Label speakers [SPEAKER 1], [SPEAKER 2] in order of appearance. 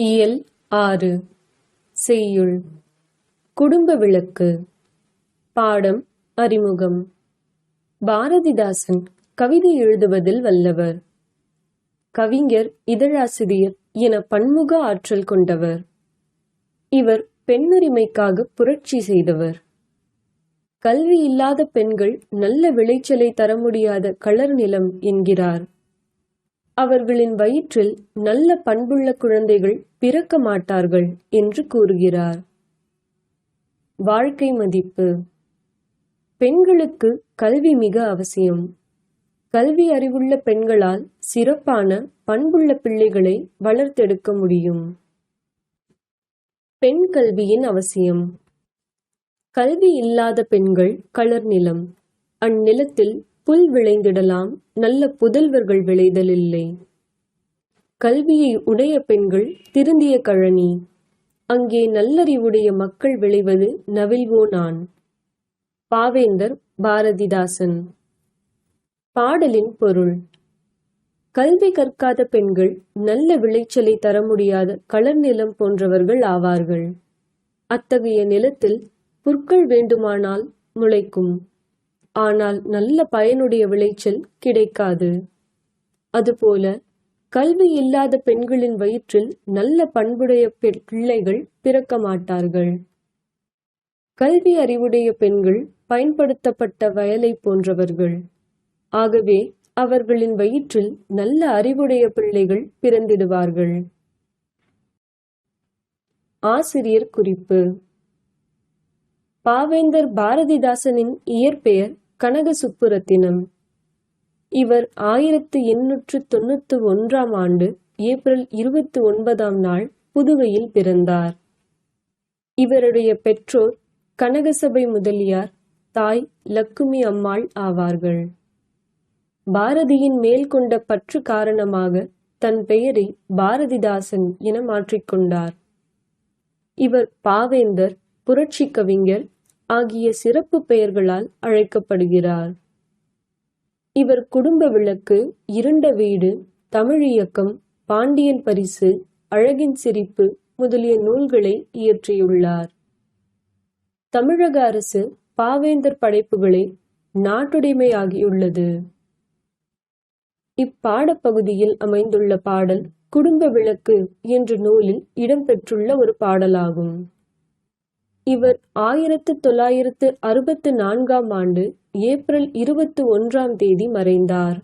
[SPEAKER 1] இயல் ஆறு. செய்யுள். குடும்ப விளக்கு. பாடம் அறிமுகம். பாரதிதாசன் கவிதை எழுதுவதில் வல்லவர். கவிஞர் இதழாசிரியர் என பன்முக ஆற்றல் கொண்டவர். இவர் பெண்ணுரிமைக்காக புரட்சி செய்தவர். கல்வி இல்லாத பெண்கள் நல்ல விளைச்சலை தர முடியாத களர் நிலம் என்கிறார். அவர்களின் வயிற்றில் நல்ல பண்புள்ள குழந்தைகள் பிறக்க மாட்டார்கள் என்று கூறுகிறார். வாழ்க்கை மதிப்பு. பெண்களுக்கு கல்வி மிக அவசியம். கல்வி அறிவுள்ள பெண்களால் சிறப்பான பண்புள்ள பிள்ளைகளை வளர்த்தெடுக்க முடியும். பெண் கல்வியின் அவசியம். கல்வி இல்லாத பெண்கள் களர் நிலம். அந்நிலத்தில் புல் விளைந்திடலாம். நல்ல புதல்வர்கள் விளைதல் இல்லை கல்வியை உடைய பெண்கள் திருந்திய கழனி. அங்கே நல்லறிவுடைய மக்கள் விளைவது நவில்வோ நான் பாவேந்தர் பாரதிதாசன். பாடலின் பொருள். கல்வி கற்காத பெண்கள் நல்ல விளைச்சலை தர முடியாத களர் நிலம் போன்றவர்கள் ஆவார்கள். அத்தகைய நிலத்தில் புற்கள் வேண்டுமானால் முளைக்கும். ஆனால் நல்ல பயனுடைய விளைச்சல் கிடைக்காது. அதுபோல கல்வி இல்லாத பெண்களின் வயிற்றில் நல்ல பண்புடைய பிள்ளைகள் பிறக்க மாட்டார்கள். கல்வி அறிவுடைய பெண்கள் பயன்படுத்தப்பட்ட வயலை போன்றவர்கள். ஆகவே அவர்களின் வயிற்றில் நல்ல அறிவுடைய பிள்ளைகள் பிறந்திடுவார்கள். ஆசிரியர் குறிப்பு. பாவேந்தர் பாரதிதாசனின் இயற்பெயர் கனக சுப்புரத்தினம் இவர் ஆயிரத்து எண்ணூற்று தொண்ணூத்து ஒன்றாம் ஆண்டு ஏப்ரல் இருபத்தி ஒன்பதாம் நாள் புதுவையில் பிறந்தார். இவருடைய பெற்றோர் கனகசபை முதலியார் தாய் லக்குமி அம்மாள் ஆவார்கள். பாரதியின் மேல் கொண்ட பற்று காரணமாக தன் பெயரை பாரதிதாசன் என மாற்றிக்கொண்டார் இவர் பாவேந்தர் புரட்சி கவிஞர் ஆகிய சிறப்பு பெயர்களால் அழைக்கப்படுகிறார். இவர் குடும்ப விளக்கு இருண்ட வீடு தமிழியக்கம் பாண்டியன் பரிசு அழகின் சிரிப்பு முதலிய நூல்களை இயற்றியுள்ளார். தமிழக அரசு பாவேந்தர் படைப்புகளை நாட்டுடைமையாகியுள்ளது. இப்பாடப்பகுதியில் அமைந்துள்ள பாடல் குடும்ப விளக்கு என்ற நூலில் இடம்பெற்றுள்ள ஒரு பாடலாகும். இவர் ஆயிரத்து தொள்ளாயிரத்து அறுபத்து நான்காம் ஆண்டு ஏப்ரல் இருபத்து ஒன்றாம் தேதி மறைந்தார்.